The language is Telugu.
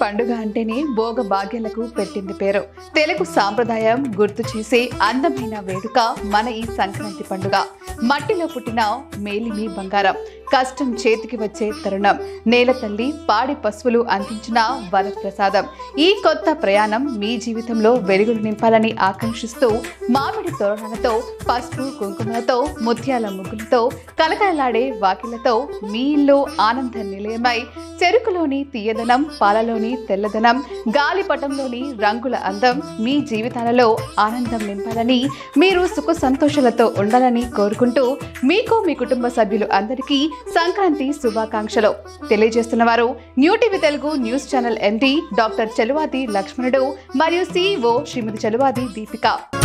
పండుగ అంటేనే భోగ భాగ్యాలకు పెట్టింది పేరు. తెలుగు సాంప్రదాయం గుర్తు చేసే అందమైన వేడుక మన ఈ సంక్రాంతి పండుగ. మట్టిలో పుట్టిన మేలిమి బంగారం. కష్టం చేతికి వచ్చే తరుణం. నేల తల్లి పాడి పశువులు అందించిన వరప్రసాదం. ఈ కొత్త ప్రయాణం మీ జీవితంలో వెలుగులు నింపాలని ఆకాంక్షిస్తూ మామిడి తోరణాలతో పసుపు కుంకుమలతో ముత్యాల ముగ్గులతో కలకలలాడే వాకిలతో మీ ఇల్లు ఆనంద నిలయమై చెరుకులోని తీయదనం పాలలోని తెల్లదనం గాలిపటంలోని రంగుల అందం మీ జీవితాలలో ఆనందం నింపాలని మీరు సుఖ సంతోషాలతో ఉండాలని కోరుకుంటూ మీకు మీ కుటుంబ సభ్యులు అందరికీ సంక్రాంతి శుభాకాంక్షలు. తెలియజేస్తున్నవారు new TV Telugu news channel MD doctor Cheluvadi Lakshmanudu మరియు సిఇఓ శ్రీమతి చెలువాది దీపిక.